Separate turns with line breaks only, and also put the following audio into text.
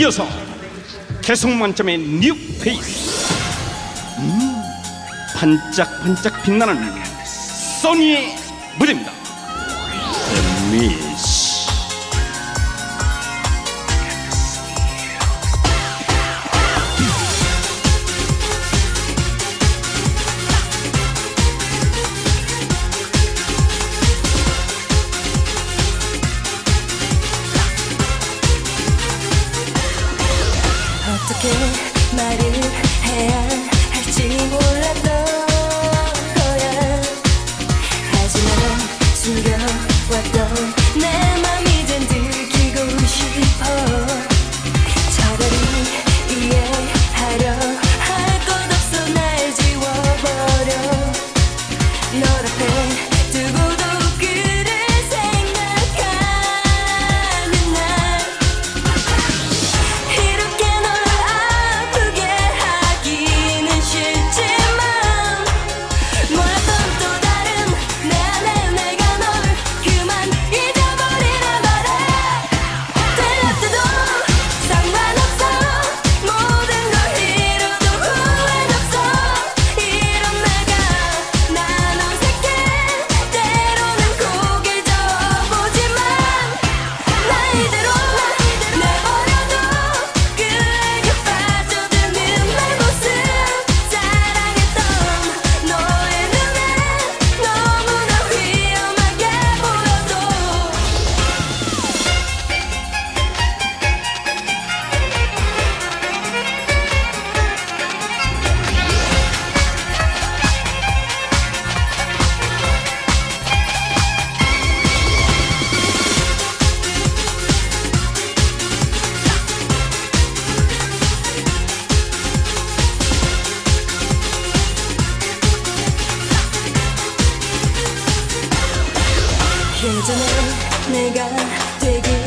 이어서 개성 만점의 뉴 페이스 음, 반짝반짝 빛나는 써니의 무대입니다. 미.
어떻게 말을 해야 할지 몰랐던 이제 는 내가 되길